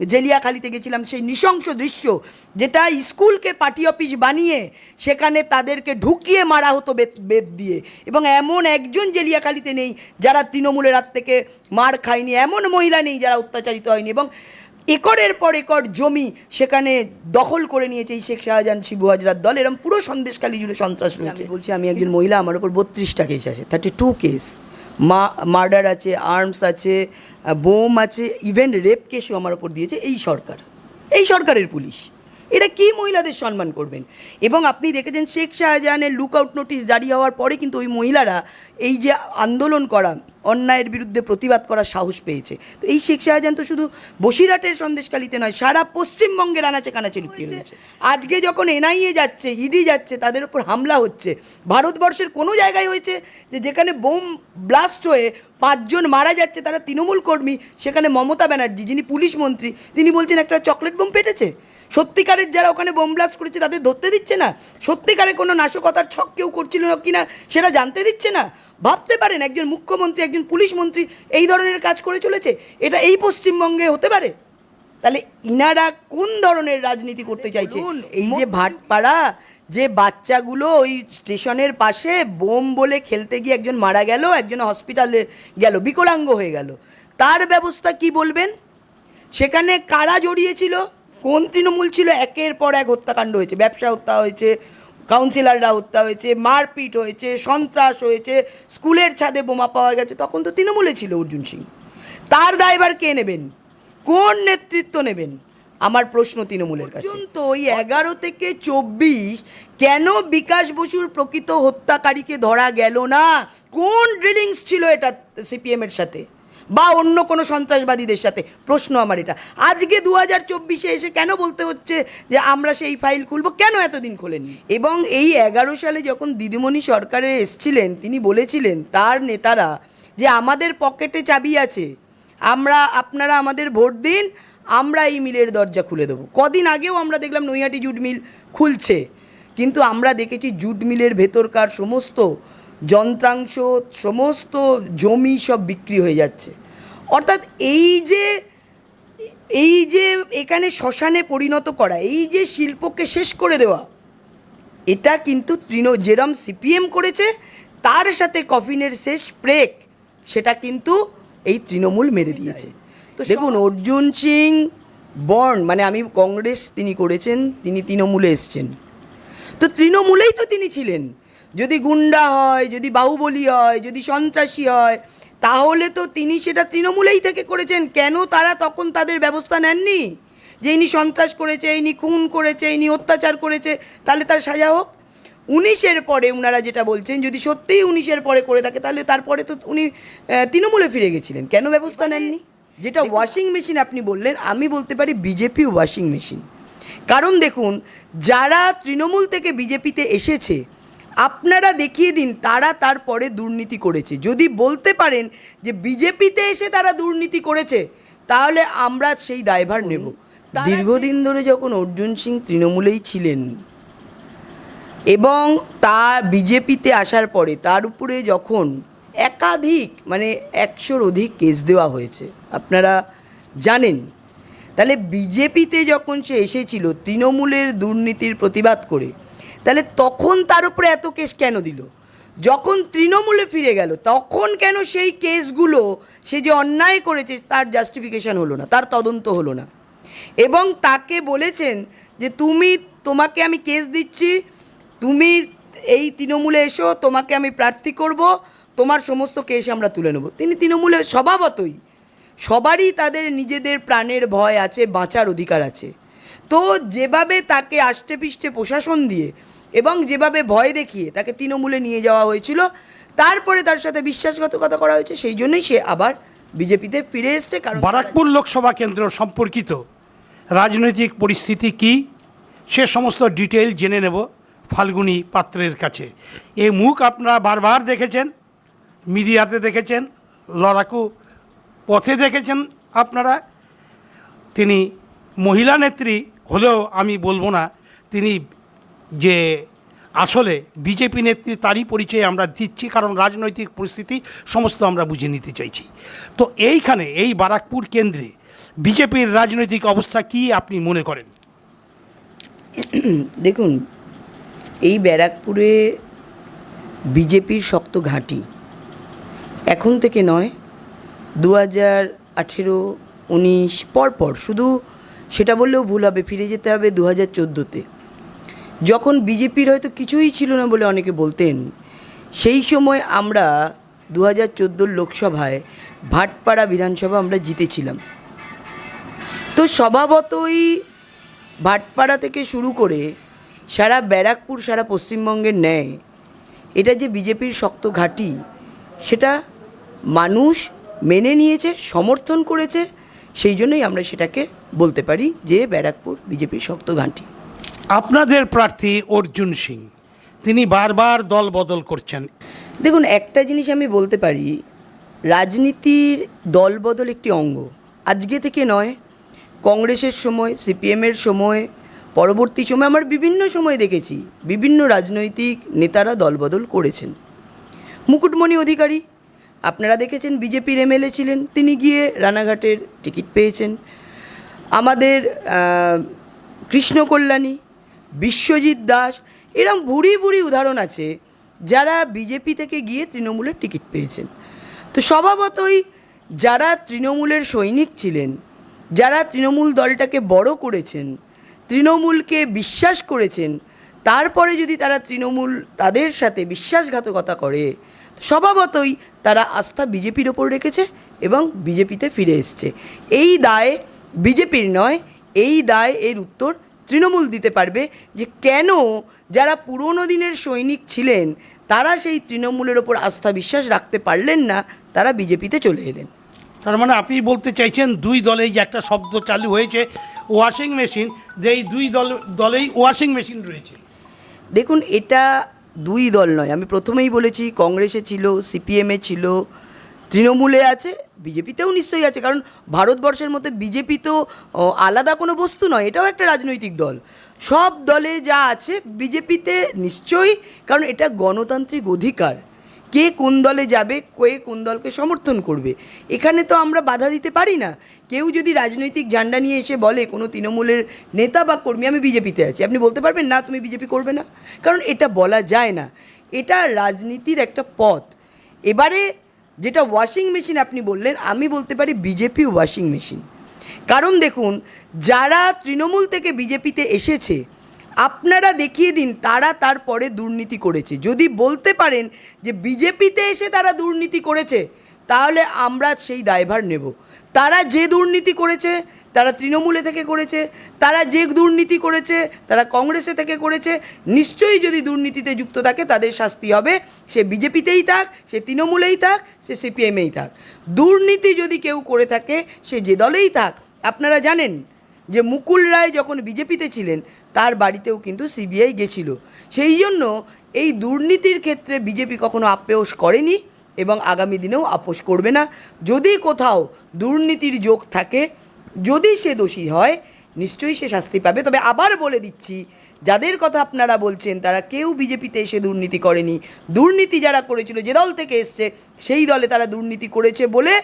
জেলিয়াখালিতে গেছিলাম সেই নৃশংস দৃশ্য যেটা স্কুলকে পার্টি অফিস বানিয়ে সেখানে তাদেরকে ঢুকিয়ে মারা হতো বেত বেত দিয়ে। এবং এমন একজন জেলিয়াখালিতে নেই যারা তৃণমূলের হাত থেকে মার খায়নি এমন মহিলা নেই যারা অত্যাচারিত হয়নি। এবং একরের পর একর জমি সেখানে দখল করে নিয়েছে এই শেখ শাহজাহান শিবু হাজরার দল। এরকম পুরো সন্দেশখালী জুড়ে সন্ত্রাস রয়েছে। বলছি আমি একজন মহিলা আমার উপর বত্রিশটা কেস আছে থার্টি টু কেস মা, মার্ডার আছে, আর্মস আছে বোম আছে, ইভেন রেপ কেসও আমার ওপর দিয়েছে এই সরকার। এই সরকারের পুলিশ। এটা কি মহিলাদের সম্মান করবেন? এবং আপনি দেখেছেন শেখ শাহজাহানের লুক আউট নোটিশ জারি হওয়ার পরে কিন্তু ওই মহিলারা এই যে আন্দোলন করা অন্যায়ের বিরুদ্ধে প্রতিবাদ করার সাহস পেয়েছে। তো এই শেখ শাহজাহান তো শুধু বসিরহাটের সন্দেশকালীতে নয় সারা পশ্চিমবঙ্গের আনাচে কানাচে লুকিয়ে রয়েছে। আজকে যখন এনআইএ যাচ্ছে ইডি যাচ্ছে তাদের উপর হামলা হচ্ছে ভারতবর্ষের কোনো জায়গায় হয়েছে যে যেখানে বোম ব্লাস্ট হয়ে পাঁচজন মারা যাচ্ছে তারা তৃণমূল কর্মী সেখানে মমতা ব্যানার্জি যিনি পুলিশ মন্ত্রী তিনি বলছেন একটা চকলেট বোম পেটেছে সত্যিকারের যারা ওখানে বোম ব্লাস্ট করেছে তাদের ধরতে দিচ্ছে না। সত্যিকারে কোনো নাশকতার ছক কেউ করছিল না কিনা সেটা জানতে দিচ্ছে না। ভাবতে পারেন একজন মুখ্যমন্ত্রী একজন পুলিশ মন্ত্রী এই ধরনের কাজ করে চলেছে। এটা এই পশ্চিমবঙ্গে হতে পারে? তাহলে ইনারা কোন ধরনের রাজনীতি করতে চাইছে? এই যে ভাটপাড়া যে বাচ্চাগুলো ওই স্টেশনের পাশে বোম বলে খেলতে গিয়ে একজন মারা গেল একজন হসপিটালে গেল বিকলাঙ্গ হয়ে গেল। তার ব্যবস্থা কি বলবেন? সেখানে কারা জড়িয়েছিল? কোন তৃণমূল ছিল? একের পর এক হত্যাকাণ্ড হয়েছে। ব্যবসা হত্যা হয়েছে কাউন্সিলররা হত্যা হয়েছে, মারপিট হয়েছে, সন্ত্রাস হয়েছে, স্কুলের ছাদে বোমা পাওয়া গেছে, তখন তো তৃণমূলে ছিল অর্জুন সিং। তার দায়ভার কে নেবেন? কোন নেতৃত্ব নেবেন? আমার প্রশ্ন তৃণমূলের কাছে। তো ওই এগারো থেকে চব্বিশ কেন বিকাশ বসুর প্রকৃত হত্যাকারীকে ধরা গেল না? কোন ড্রিলিংস ছিল এটা সিপিএমের সাথে? বা অন্য কোনো সন্ত্রাসবাদীদের সাথে? প্রশ্ন আমার এটা। আজকে দু হাজার চব্বিশে এসে কেন বলতে হচ্ছে যে আমরা সেই ফাইল খুলবো? কেন এতদিন খোলেননি? এবং এই এগারো সালে যখন দিদিমণি সরকারে এসছিলেন, তিনি বলেছিলেন তার নেতারা যে আমাদের পকেটে চাবি আছে, আমরা, আপনারা আমাদের ভোট দিন, আমরা এই মিলের দরজা খুলে দেবো। কদিন আগেও আমরা দেখলাম নৈহাটি জুট মিল খুলছে। কিন্তু আমরা দেখেছি জুট মিলের ভেতরকার সমস্ত যন্ত্রাংশ সমস্ত জমি সব বিক্রি হয়ে যাচ্ছে। অর্থাৎ এই যে এই যে এখানে শ্মশানে পরিণত করা এই যে শিল্পকে শেষ করে দেওয়া এটা কিন্তু তৃণ যেরম সিপিএম করেছে তার সাথে কফিনের শেষ ব্রেক সেটা কিন্তু এই তৃণমূল মেরে দিয়েছে। তো দেখুন অর্জুন সিং বর্ন মানে আমি কংগ্রেস তিনি করেছেন তিনি তৃণমূলে এসছেন। তো তৃণমূলেই তো তিনি ছিলেন। যদি গুন্ডা হয় যদি বাহুবলী হয় যদি সন্ত্রাসী হয় তাহলে তো তিনি সেটা তৃণমূলেই থেকে করেছেন। কেন তারা তখন তাদের ব্যবস্থা নেননি? যে ইনি সন্ত্রাস করেছে ইনি খুন করেছে ইনি অত্যাচার করেছে তাহলে তার সাজা হোক। উনিশের পরে ওনারা যেটা বলছেন যদি সত্যিই উনিশের পরে করে থাকে তাহলে তারপরে তো উনি তৃণমূলে ফিরে গেছিলেন। কেন ব্যবস্থা নেননি? যেটা ওয়াশিং মেশিন আপনি বললেন আমি বলতে পারি বিজেপি ওয়াশিং মেশিন কারণ দেখুন যারা তৃণমূল থেকে বিজেপিতে এসেছে আপনারা দেখিয়ে দিন তারা তারপরে দুর্নীতি করেছে। যদি বলতে পারেন যে বিজেপিতে এসে তারা দুর্নীতি করেছে তাহলে আমরা সেই দায়ভার নেব। দীর্ঘদিন ধরে যখন অর্জুন সিং তৃণমূলেই ছিলেন এবং তার বিজেপিতে আসার পরে তার উপরে যখন একাধিক মানে একশোর অধিক কেস দেওয়া হয়েছে আপনারা জানেন। তাহলে বিজেপিতে যখন সে এসেছিল তৃণমূলের দুর্নীতির প্রতিবাদ করে তাহলে তখন তার উপরে এত কেস কেন দিল? যখন তৃণমূলে ফিরে গেল, তখন কেন সেই কেসগুলো সে যে অন্যায় করেছে তার জাস্টিফিকেশন হলো না, তার তদন্ত হলো না? এবং তাকে বলেছেন যে, তুমি, তোমাকে আমি কেস দিচ্ছি, তুমি এই তৃণমূলে এসো, তোমাকে আমি প্রার্থী করব, তোমার সমস্ত কেস আমরা তুলে নেব। তিনি তৃণমূলে স্বভাবতই, সবারই তাদের নিজেদের প্রাণের ভয় আছে, বাঁচার অধিকার আছে। তো যেভাবে তাকে আষ্টে পিষ্টে প্রশাসন দিয়ে এবং যেভাবে ভয় দেখিয়ে তাকে তৃণমূলে নিয়ে যাওয়া হয়েছিল, তারপরে তার সাথে বিশ্বাসঘাতকতা করা হয়েছে, সেই জন্যই সে আবার বিজেপিতে ফিরে এসছে, কারণ বারাকপুর লোকসভা কেন্দ্র সম্পর্কিত রাজনৈতিক পরিস্থিতি কি, সে সমস্ত ডিটেল জেনে নেব ফাল্গুনী পাত্রের কাছে। এই মুখ আপনারা বারবার দেখেছেন, মিডিয়াতে দেখেছেন, লড়াকু পথে দেখেছেন আপনারা। তিনি মহিলা নেত্রী হলেও আমি বলব না, তিনি যে আসলে বিজেপি নেত্রী তারই পরিচয় আমরা দিচ্ছি, কারণ রাজনৈতিক পরিস্থিতি সমস্ত আমরা বুঝে নিতে চাইছি। তো এইখানে, এই বারাকপুর কেন্দ্রে বিজেপির রাজনৈতিক অবস্থা কি আপনি মনে করেন? দেখুন, এই ব্যারাকপুরে বিজেপির শক্ত ঘাঁটি এখন থেকে নয় দু হাজার আঠেরো, উনিশ, পরপর, শুধু সেটা বললেও ভুল হবে, ফিরে যেতে হবে দু হাজার চোদ্দোতে। যখন বিজেপির হয়তো কিছুই ছিল না বলে অনেকে বলতেন, সেই সময় আমরা দু হাজার চোদ্দোর লোকসভায় ভাটপাড়া বিধানসভা আমরা জিতেছিলাম। তো স্বভাবতই ভাটপাড়া থেকে শুরু করে সারা ব্যারাকপুর, সারা পশ্চিমবঙ্গের ন্যায় এটা যে বিজেপির শক্ত ঘাঁটি, সেটা মানুষ মেনে নিয়েছে, সমর্থন করেছে, সেই জন্যই আমরা সেটাকে বলতে পারি যে ব্যারাকপুর বিজেপির শক্ত ঘাঁটি। আপনাদের প্রার্থী অর্জুন সিং। তিনি বারবার দল বদল করছেন। দেখুন একটা জিনিস আমি বলতে পারি রাজনীতির দলবদল একটি অঙ্গ। আজকে থেকে নয় কংগ্রেসের সময় সিপিএমের সময় পরবর্তী সময় আমার বিভিন্ন সময় দেখেছি বিভিন্ন রাজনৈতিক নেতারা দলবদল করেছেন। মুকুটমণি অধিকারী আপনারা দেখেছেন বিজেপির এমএলএ ছিলেন তিনি গিয়ে রানাঘাটের টিকিট পেয়েছেন। আমাদের আহ, কৃষ্ণ কল্যাণী বিশ্বজিৎ দাস, এরম ভুড়ি ভুড়ি উদাহরণ আছে যারা বিজেপি থেকে গিয়ে তৃণমূলের টিকিট পেয়েছেন। তো স্বভাবতই যারা তৃণমূলের সৈনিক ছিলেন, যারা তৃণমূল দলটাকে বড় করেছেন, তৃণমূলকে বিশ্বাস করেছেন, তারপরে যদি তারা তৃণমূল তাদের সাথে বিশ্বাসঘাতকতা করে স্বভাবতই তারা আস্থা বিজেপির ওপর রেখেছে এবং বিজেপিতে ফিরে এসছে। এই দায় বিজেপির নয়, এই দায় এর উত্তর তৃণমূল দিতে পারবে যে কেন যারা পুরনো দিনের সৈনিক ছিলেন তারা সেই তৃণমূলের ওপর আস্থা বিশ্বাস রাখতে পারলেন না তারা বিজেপিতে চলে এলেন। তার মানে আপনি বলতে চাইছেন দুই দলেই যে একটা শব্দ চালু হয়েছে ওয়াশিং মেশিন যে এই দুই দল দলেই ওয়াশিং মেশিন রয়েছে। দেখুন এটা দুই দল নয়। আমি প্রথমেই বলেছি কংগ্রেসে ছিল সিপিএমে ছিল তৃণমূলে আছে, বিজেপিতেও নিশ্চয়ই আছে, কারণ ভারতবর্ষের মধ্যে বিজেপি তো আলাদা কোনো বস্তু নয়, এটাও একটা রাজনৈতিক দল। সব দলে যা আছে, বিজেপিতে নিশ্চয়ই, কারণ এটা গণতান্ত্রিক অধিকার। কে কোন দলে যাবে, কে কোন দলকে সমর্থন করবে, এখানে তো আমরা বাধা দিতে পারি না। কেউ যদি রাজনৈতিক ঝান্ডা নিয়ে এসে বলে, কোনো তৃণমূলের নেতা বা কর্মী, আমি বিজেপিতে আছি, আপনি বলতে পারবেন, না, তুমি বিজেপি করবে না। কারণ এটা বলা যায় না। এটা রাজনীতির একটা পথ। এবারে যেটা ওয়াশিং মেশিন আপনি বললেন, আমি বলতে পারি বিজেপি ওয়াশিং মেশিন কারণ দেখুন, যারা তৃণমূল থেকে বিজেপিতে এসেছে, আপনারা দেখিয়ে দিন তারা তারপরে দুর্নীতি করেছে। যদি বলতে পারেন যে বিজেপিতে এসে তারা দুর্নীতি করেছে, তাহলে আমরা সেই দায়ভার নেব। তারা যে দুর্নীতি করেছে তারা তৃণমূলে থেকে করেছে, তারা যে দুর্নীতি করেছে, তারা কংগ্রেসে থেকে করেছে, নিশ্চয়ই যদি দুর্নীতিতে যুক্ত থাকে তাদের শাস্তি হবে। সে বিজেপিতেই থাক, সে তৃণমূলেই থাক, সে সিপিএমেই থাক। দুর্নীতি যদি কেউ করে থাকে, সে যে দলেই থাক। আপনারা জানেন যে মুকুল রায় যখন বিজেপিতে ছিলেন, তার বাড়িতেও কিন্তু সিবিআই গেছিল। সেই জন্য এই দুর্নীতির ক্ষেত্রে বিজেপি কখনো আপোষ করেনি এবং আগামী দিনেও আপোষ করবে না। যদি কোথাও দুর্নীতির যোগ থাকে যদি সে দোষী হয়, নিশ্চয়ই সে শাস্তি পাবে। তবে আবার বলে দিচ্ছি, যাদের কথা আপনারা বলছেন, তারা কেউ বিজেপিতে এসে দুর্নীতি করেনি। দুর্নীতি যারা করেছিল, যে দল থেকে এসছে, সেই দলে তারা দুর্নীতি করেছে বলে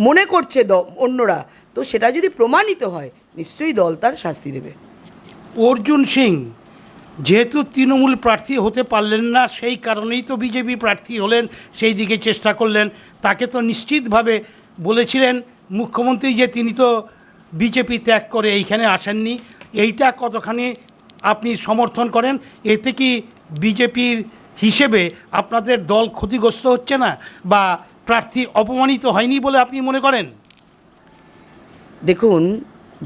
মনে করছে দ, অন্যরা। তো সেটা যদি প্রমাণিত হয়, নিশ্চয়ই দল তার শাস্তি দেবে। অর্জুন সিং, যেহেতু তৃণমূল প্রার্থী হতে পারলেন না, সেই কারণেই তো বিজেপি প্রার্থী হলেন, সেই দিকে চেষ্টা করলেন। তাকে তো নিশ্চিতভাবে বলেছিলেন মুখ্যমন্ত্রী যে তিনি তো বিজেপি ত্যাগ করে এইখানে আসেননি, এইটা কতখানি আপনি সমর্থন করেন? এতে কি বিজেপির হিসেবে আপনাদের দল ক্ষতিগ্রস্ত হচ্ছে না বা প্রার্থী অপমানিত হয়নি বলে আপনি মনে করেন? দেখুন,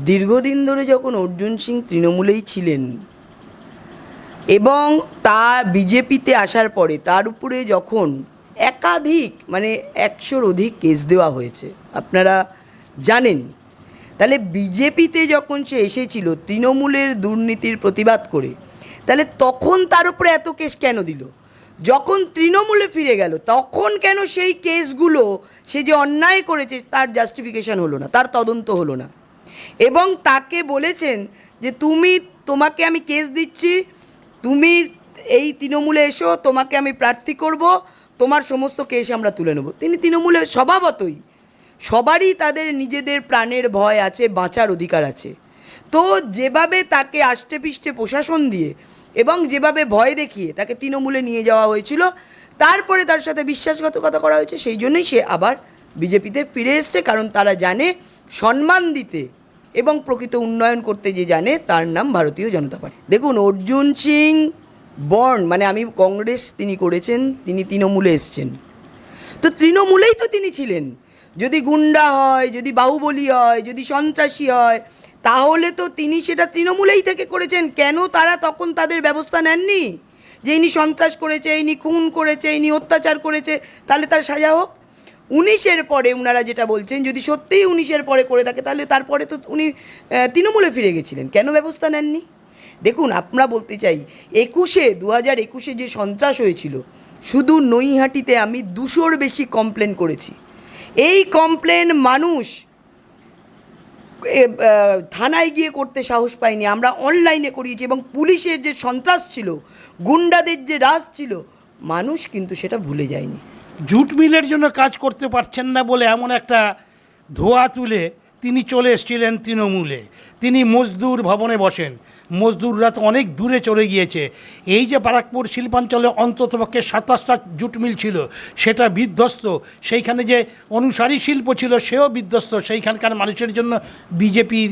দীর্ঘদিন ধরে যখন অর্জুন সিং তৃণমূলেই ছিলেন এবং তা বিজেপিতে আসার পরে, তার উপরে যখন একাধিক মানে একশোর অধিক কেস দেওয়া হয়েছে। আপনারা জানেন। তাহলে বিজেপিতে যখন সে এসেছিল, তৃণমূলের দুর্নীতির প্রতিবাদ করে, তাহলে তখন তার উপরে এত কেস কেন দিল? যখন তৃণমূলে ফিরে গেল, তখন কেন সেই কেসগুলো সে যে অন্যায় করেছে, তার জাস্টিফিকেশন হলো না, তার তদন্ত হলো না। এবং তাকে বলেছেন যে, তুমি, তোমাকে আমি কেস দিচ্ছি, তুমি এই তৃণমূলে এসো, তোমাকে আমি প্রার্থী করব তোমার সমস্ত কেস আমরা তুলে নেব। তিনি তৃণমূলে স্বভাবতই। সবারই তাদের নিজেদের প্রাণের ভয় আছে, বাঁচার অধিকার আছে। তো যেভাবে তাকে আষ্টে পিষ্টে প্রশাসন দিয়ে এবং যেভাবে ভয় দেখিয়ে তাকে তৃণমূলে নিয়ে যাওয়া হয়েছিল, তারপরে তার সাথে বিশ্বাসঘাতকতা করা হয়েছে, সেই জন্যই সে আবার বিজেপিতে ফিরে এসছে, কারণ তারা জানে সম্মান দিতে এবং প্রকৃত উন্নয়ন করতে যে জানে, তার নাম ভারতীয় জনতা পার্টি। দেখুন, অর্জুন সিং বর্ন মানে আমি কংগ্রেস তিনি করেছেন, তিনি তৃণমূলে এসছেন। তো তৃণমূলেই তো তিনি ছিলেন। যদি গুন্ডা হয়, যদি বাহুবলী হয়, যদি সন্ত্রাসী হয়, তাহলে তো তিনি সেটা তৃণমূলেই থেকে করেছেন। কেন তারা তখন তাদের ব্যবস্থা নেননি? যে ইনি সন্ত্রাস করেছে, ইনি খুন করেছে, ইনি অত্যাচার করেছে, তাহলে তার সাজা হোক। উনিশের পরে ওনারা যেটা বলছেন, যদি সত্যিই উনিশের পরে করে থাকে, তাহলে তারপরে তো উনি তৃণমূলে ফিরে গেছিলেন। কেন ব্যবস্থা নেননি? দেখুন, আমরা বলতে চাই, একুশে দু হাজার একুশে যে সন্ত্রাস হয়েছিল, শুধু নৈহাটিতে আমি দুশোর বেশি কমপ্লেন করেছি। এই কমপ্লেন মানুষ থানায় গিয়ে করতে সাহস পাইনি আমরা অনলাইনে করিয়েছি এবং পুলিশের যে সন্ত্রাস ছিল, গুন্ডাদের যে রাজ ছিল, মানুষ কিন্তু সেটা ভুলে যায়নি। জুট মিলের জন্য কাজ করতে পারছেন না বলে এমন একটা ধোয়া তুলে তিনি চলে এসেছিলেন তৃণমূলে। তিনি মজদুর ভবনে বসেন। মজদুররা তো অনেক দূরে চলে গিয়েছে। এই যে বারাকপুর শিল্পাঞ্চলে অন্ততপক্ষে সাতাশটা জুট মিল ছিল, সেটা বিধ্বস্ত। সেইখানে যে অনুসারী শিল্প ছিল, সেও বিধ্বস্ত। সেইখানকার মানুষের জন্য বিজেপির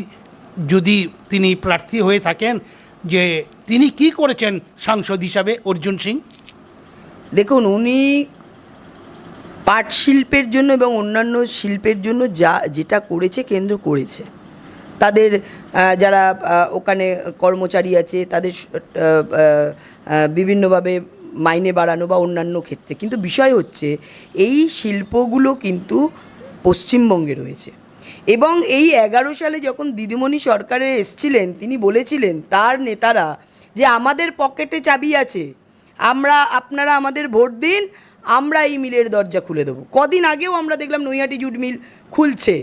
যদি তিনি প্রার্থী হয়ে থাকেন, যে তিনি কি করেছেন সাংসদ হিসাবে, অর্জুন সিং? দেখুন, উনি পাট শিল্পের জন্য এবং অন্যান্য শিল্পের জন্য যা, যেটা করেছে, কেন্দ্র করেছে। তাদের যারা ওখানে কর্মচারী আছে, তাদের বিভিন্নভাবে মাইনে বাড়ানো বা অন্যান্য ক্ষেত্রে। কিন্তু বিষয় হচ্ছে, এই শিল্পগুলো কিন্তু পশ্চিমবঙ্গে রয়েছে। এবং এই এগারো সালে যখন দিদিমণি সরকারে এসছিলেন, তিনি বলেছিলেন তার নেতারা যে, আমাদের পকেটে চাবি আছে, আমরা, আপনারা আমাদের ভোট দিন, আমরা এই মিলের দরজা খুলে দেবো। কদিন আগেও আমরা দেখলাম নৈহাটি জুট মিল খুলছে।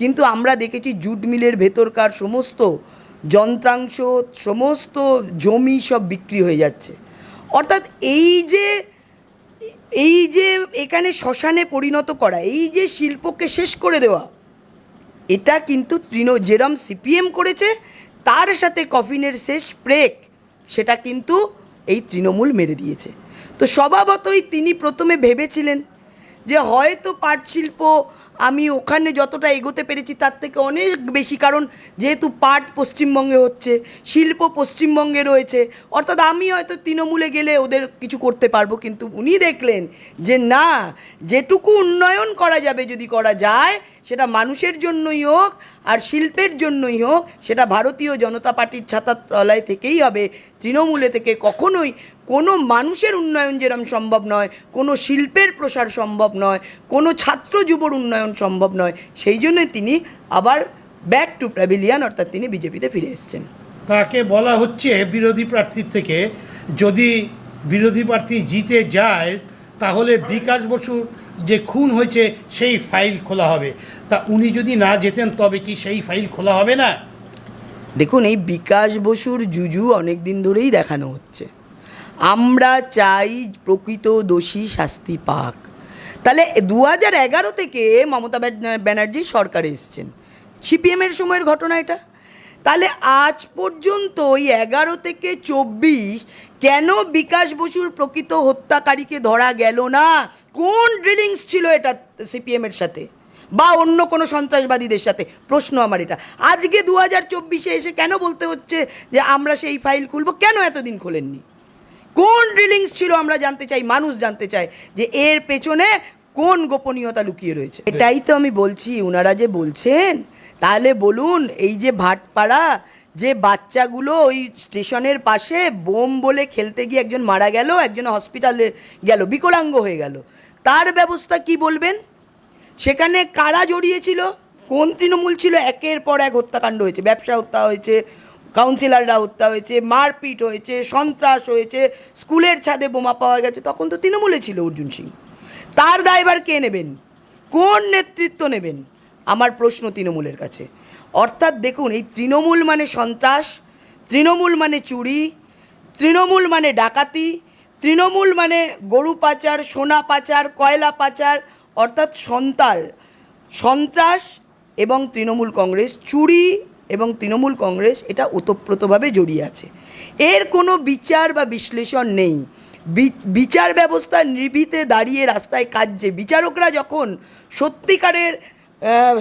কিন্তু আমরা দেখেছি জুট মিলের ভেতরকার সমস্ত যন্ত্রাংশ, সমস্ত জমি সব বিক্রি হয়ে যাচ্ছে। অর্থাৎ এই যে এই যে এখানে শ্মশানে পরিণত করা, এই যে শিল্পকে শেষ করে দেওয়া, এটা কিন্তু তৃণ, যেরম সিপিএম করেছে, তার সাথে কফিনের শেষ ব্রেক, সেটা কিন্তু এই তৃণমূল মেরে দিয়েছে। তো স্বভাবতই তিনি প্রথমে ভেবেছিলেন যে হয়তো পাট শিল্প আমি ওখানে যতটা এগোতে পেরেছি, তার থেকে অনেক বেশি। কারণ যেহেতু পাট পশ্চিমবঙ্গে হচ্ছে, শিল্প পশ্চিমবঙ্গে রয়েছে, অর্থাৎ আমি হয়তো তৃণমূলে গেলে ওদের কিছু করতে পারব, কিন্তু উনি দেখলেন যে না, যেটুকু উন্নয়ন করা যাবে যদি করা যায় সেটা মানুষের জন্যই হোক আর শিল্পের জন্যই হোক, সেটা ভারতীয় জনতা পার্টির ছাতার তলায় থেকেই হবে। তৃণমূলে থেকে কখনোই কোনো মানুষের উন্নয়ন যেরম সম্ভব নয়, কোনো শিল্পের প্রসার সম্ভব নয়, কোনো ছাত্র যুবর উন্নয়ন সম্ভব নয়, সেই জন্যই তিনি আবার ব্যাক টু প্যাভিলিয়ান অর্থাৎ তিনি বিজেপিতে ফিরে এসেছেন। তাকে বলা হচ্ছে বিরোধী প্রার্থীর থেকে, যদি বিরোধী প্রার্থী জিতে যায়, তাহলে বিকাশ বসুর যে খুন হয়েছে সেই ফাইল খোলা হবে। তা উনি যদি না যেতেন, তবে কি সেই ফাইল খোলা হবে না? দেখুন, এই বিকাশ বসুর জুজু অনেক দিন ধরেই দেখানো হচ্ছে। আমরা চাই প্রকৃত দোষী শাস্তি পাক। তাহলে দু হাজার এগারো থেকে মমতা ব্যানার্জি সরকারে এসছেন। সিপিএমের সময়ের ঘটনা এটা? তাহলে আজ পর্যন্ত ওই এগারো থেকে চব্বিশ কেন বিকাশ বসুর প্রকৃত হত্যাকারীকে ধরা গেল না? কোন ড্রিলিংস ছিল এটা সিপিএমের সাথে? বা অন্য কোনো সন্ত্রাসবাদীদের সাথে? প্রশ্ন আমার এটা। আজকে দু হাজার চব্বিশে এসে কেন বলতে হচ্ছে যে আমরা সেই ফাইল খুলবো? কেন এতদিন খোলেননি? কোন ড্রিলিংস ছিল আমরা জানতে চাই, মানুষ জানতে চায় যে এর পেছনে কোন গোপনীয়তা লুকিয়ে রয়েছে? এটাই তো আমি বলছি ওনারা যে বলছেন, তাহলে বলুন, এই যে ভাটপাড়া, যে বাচ্চাগুলো ওই স্টেশনের পাশে বোম বলে খেলতে গিয়ে একজন মারা গেল, একজন হসপিটালে গেল, বিকলাঙ্গ হয়ে গেল, তার ব্যবস্থা কি বলবেন? সেখানে কারা জড়িয়েছিল? কোন তৃণমূল ছিল? একের পর এক হত্যাকাণ্ড হয়েছে, ব্যবসা হত্যা হয়েছে কাউন্সিলররা হত্যা হয়েছে, মারপিট হয়েছে, সন্ত্রাস হয়েছে, স্কুলের ছাদে বোমা পাওয়া গেছে, তখন তো তৃণমূলে ছিল অর্জুন সিং। তার দায়বার কে নেবেন? কোন নেতৃত্ব নেবেন? আমার প্রশ্ন তৃণমূলের কাছে। অর্থাৎ দেখুন, এই তৃণমূল মানে সন্ত্রাস, তৃণমূল মানে চুরি, তৃণমূল মানে ডাকাতি, তৃণমূল মানে গরু পাচার, সোনা পাচার, কয়লা পাচার, অর্থাৎ সন্তার সন্ত্রাস এবং তৃণমূল কংগ্রেস, চুরি এবং তৃণমূল কংগ্রেস এটা ওতপ্রোতভাবে জড়িয়ে আছে। এর কোনো বিচার বা বিশ্লেষণ নেই। বিচার ব্যবস্থা নির্ভীতে দাঁড়িয়ে রাস্তায় কাজছে বিচারকরা যখন সত্যিকারের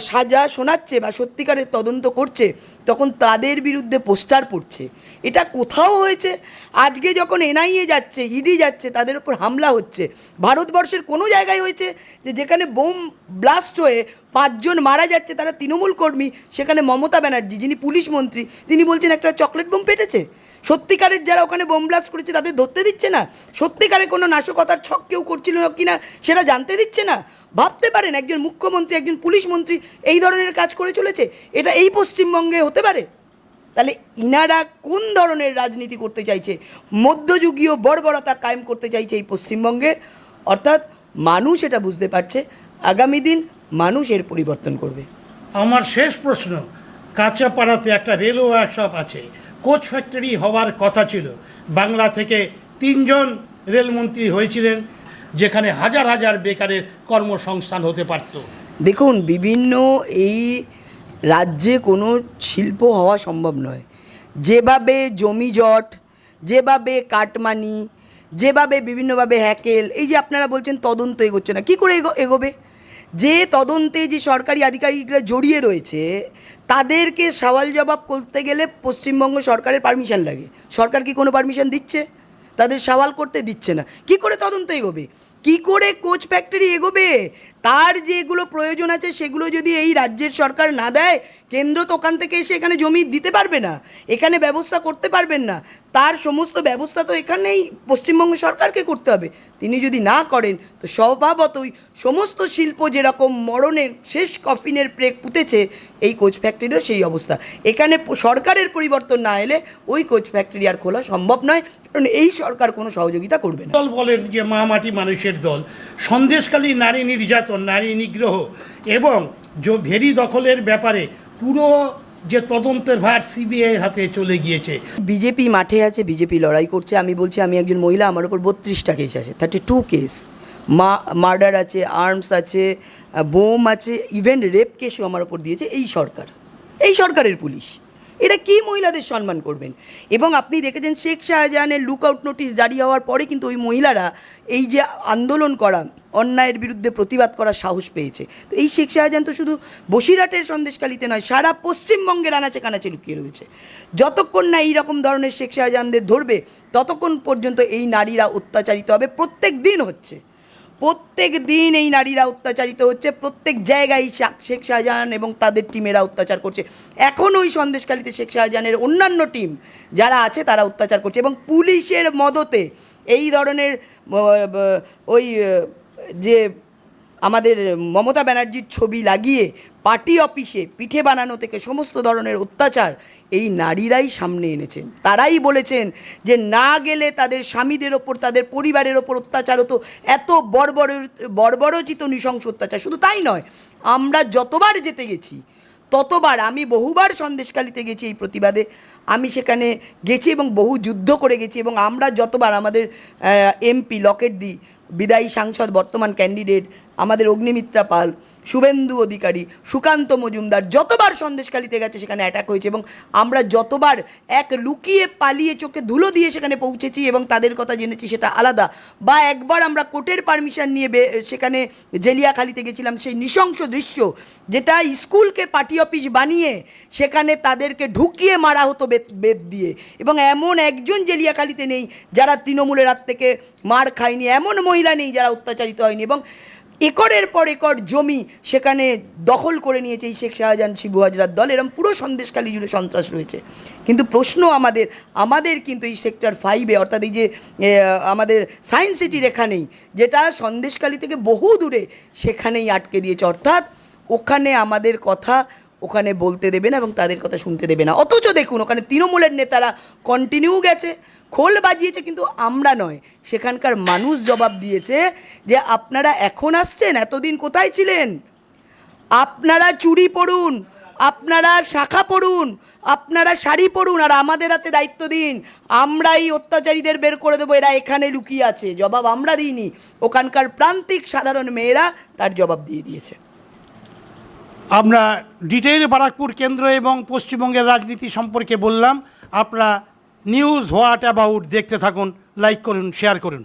সাজা শোনাচ্ছে বা সত্যিকারের তদন্ত করছে, তখন তাদের বিরুদ্ধে পোস্টার পড়ছে। এটা কোথাও হয়েছে? আজকে যখন এনআইএ যাচ্ছে, ইডি যাচ্ছে, তাদের উপর হামলা হচ্ছে। ভারতবর্ষের কোনো জায়গায় হয়েছে যে যেখানে বোম ব্লাস্ট হয়ে পাঁচজন মারা যাচ্ছে, তারা তৃণমূল কর্মী, সেখানে মমতা ব্যানার্জি, যিনি পুলিশ মন্ত্রী, তিনি বলছেন একটা চকলেট বোম পেটেছে সত্যিকারের যারা ওখানে বোম ব্লাস্ট করেছে তাদের ধরতে দিচ্ছে না? সত্যিকারে কোনো নাশকতার ছক কেউ করছিল কি না সেটা জানতে দিচ্ছে না? ভাবতে পারেন, একজন মুখ্যমন্ত্রী, একজন পুলিশ মন্ত্রী এই ধরনের কাজ করে চলেছে? এটা এই পশ্চিমবঙ্গে হতে পারে? তাহলে ইনারা কোন ধরনের রাজনীতি করতে চাইছে? মধ্যযুগীয় বর্বরতা কায়েম করতে চাইছে এই পশ্চিমবঙ্গে? অর্থাৎ মানুষ এটা বুঝতে পারছে, আগামী দিন মানুষ এর পরিবর্তন করবে। আমার শেষ প্রশ্ন, কাঁচাপাড়াতে একটা রেল ওয়ার্কশপ আছে। কোচ ফ্যাক্টরি হওয়ার কথা ছিল। বাংলা থেকে তিনজন রেলমন্ত্রী হয়েছিলেন, যেখানে হাজার হাজার বেকারের কর্মসংস্থান হতে পারত। দেখুন, বিভিন্ন এই রাজ্যে কোনো শিল্প হওয়া সম্ভব নয়। যেভাবে জমিজট যেভাবে কাটমানি, যেভাবে বিভিন্নভাবে হ্যাকেল, এই যে আপনারা বলছেন তদন্ত এগোচ্ছে না, কী করে এগো, এগোবে? যে তদন্তে যে সরকারি আধিকারিকরা জড়িয়ে রয়েছে, তাদেরকে সওয়াল জবাব করতে গেলে পশ্চিমবঙ্গ সরকারের পারমিশন লাগে। সরকার কি কোনো পারমিশন দিচ্ছে? তাদের সওয়াল করতে দিচ্ছে না। কি করে তদন্ত এগোবে? কি করে কোচ ফ্যাক্টরি এগোবে? তার যেগুলো প্রয়োজন আছে, সেগুলো যদি এই রাজ্যের সরকার না দেয়, কেন্দ্র তো ওখান থেকে এসে এখানে জমি দিতে পারবে না, এখানে ব্যবস্থা করতে পারবেন না। তার সমস্ত ব্যবস্থা তো এখানেই পশ্চিমবঙ্গ সরকারকে করতে হবে। তিনি যদি না করেন, তো স্বভাবতই সমস্ত শিল্প যেরকম মরণের শেষ কফিনের প্রেক পুঁতেছে, এই কোচ ফ্যাক্টরিরও সেই অবস্থা। এখানে সরকারের পরিবর্তন না এলে ওই কোচ ফ্যাক্টরি আর খোলা সম্ভব নয়, কারণ এই সরকার কোনো সহযোগিতা করবে না। বলেন যে মা মাটি মানুষের দল সন্দেশকালী নারী নির্যাতন, নারী নিগ্রহ এবং ভেরি দখলের ব্যাপারে পুরো যে তদন্তের ভার সিবিআইয়ের হাতে চলে গিয়েছে। বিজেপি মাঠে আছে, বিজেপি লড়াই করছে। আমি বলছি, আমি একজন মহিলা, আমার ওপর বত্রিশটা কেস আছে থার্টি টু কেস মা মার্ডার আছে আর্মস আছে বোম আছে ইভেন রেপ কেসও আমার ওপর দিয়েছে, এই সরকার। এই সরকারের পুলিশ। এটা কি মহিলাদের সম্মান করবেন? এবং আপনি দেখেছেন শেখ শাহজাহানের লুক আউট নোটিশ জারি হওয়ার পরে কিন্তু ওই মহিলারা এই যে আন্দোলন করা, অন্যায়ের বিরুদ্ধে প্রতিবাদ করার সাহস পেয়েছে। তো এই শেখ শাহজাহান তো শুধু বসিরহাটের সন্দেশকালীতে নয়, সারা পশ্চিমবঙ্গের আনাচে কানাচে লুকিয়ে রয়েছে। যতক্ষণ না এই রকম ধরনের শেখ শাহজাহানদের ধরবে, ততক্ষণ পর্যন্ত এই নারীরা অত্যাচারিত হবে, প্রত্যেক দিন হচ্ছে। প্রত্যেক দিন এই নারীরা অত্যাচারিত হচ্ছে, প্রত্যেক জায়গায় শেখ শাহজাহান এবং তাদের টিমেরা অত্যাচার করছে। এখন ওই সন্দেশকালীতে শেখ শাহজাহানের অন্যান্য টিম যারা আছে, তারা অত্যাচার করছে এবং পুলিশের মদতে এই ধরনের ওই, যে আমাদের মমতা ব্যানার্জির ছবি লাগিয়ে পার্টি অফিসে পিঠে বানানো থেকে সমস্ত ধরনের অত্যাচার এই নারীরাই সামনে এনেছেন। তারাই বলেছেন যে না গেলে তাদের স্বামীদের ওপর, তাদের পরিবারের ওপর অত্যাচার হতো, এত বর্বর, বর্বরচিত নৃশংস অত্যাচার। শুধু তাই নয়, আমরা যতবার যেতে গেছি, ততবার আমি বহুবার সন্দেশকালীতে গেছি এই প্রতিবাদে। আমি সেখানে গেছি এবং বহু যুদ্ধ করে গেছি এবং আমরা যতবার আমাদের এমপি লকেট দি, বিদায়ী সাংসদ বর্তমান ক্যান্ডিডেট আমাদের অগ্নিমিত্রা পাল, শুভেন্দু অধিকারী, সুকান্ত মজুমদার যতবার সন্দেশকালীতে গেছে সেখানে অ্যাটাক হয়েছে এবং আমরা যতবার এক লুকিয়ে পালিয়ে চোখে ধুলো দিয়ে সেখানে পৌঁছেছি এবং তাদের কথা জেনেছি সেটা আলাদা। বা একবার আমরা কোর্টের পারমিশন নিয়ে সেখানে জেলিয়াখালিতে গেছিলাম সেই নৃশংস দৃশ্য যেটা স্কুলকে পার্টি অফিস বানিয়ে সেখানে তাদেরকে ঢুকিয়ে মারা হতো বেত দিয়ে। এবং এমন একজন জেলিয়াখালিতে নেই যারা তৃণমূলের হাত থেকে মার খায়নি, এমন মহিলা নেই যারা অত্যাচারিত হয়নি এবং একরের পর একর জমি সেখানে দখল করে নিয়েছে এই শেখ শাহজাহান শিবু হাজরার দল। এরম পুরো সন্দেশকালী জুড়ে সন্ত্রাস রয়েছে। কিন্তু প্রশ্ন আমাদের আমাদের কিন্তু এই সেক্টর ফাইভে অর্থাৎ এই যে আমাদের সায়েন্স সিটির এখানেই যেটা সন্দেশকালী থেকে বহু দূরে সেখানেই আটকে দিয়েছে। অর্থাৎ ওখানে আমাদের কথা ওখানে বলতে দেবে না এবং তাদের কথা শুনতে দেবে না। অথচ দেখুন, ওখানে তৃণমূলের নেতারা কন্টিনিউ গেছে, খোল বাজিয়েছে, কিন্তু আমরা নয়। সেখানকার মানুষ জবাব দিয়েছে যে, আপনারা এখন আসছেন? এতদিন কোথায় ছিলেন? আপনারা চুরি পড়ুন, আপনারা শাখা পড়ুন, আপনারা শাড়ি পরুন আর আমাদের হাতে দায়িত্ব দিন। আমরা এই অত্যাচারীদের বের করে দেবো, এরা এখানে লুকিয়ে আছে। জবাব আমরা দিইনি। ওখানকার প্রান্তিক সাধারণ মেয়েরা তার জবাব দিয়ে দিয়েছে। আমরা ডিটেইল বারাকপুর কেন্দ্র এবং পশ্চিমবঙ্গের রাজনীতি সম্পর্কে বললাম। আপনারা নিউজ হোয়াট অ্যাবাউট দেখতে থাকুন, লাইক করুন, শেয়ার করুন।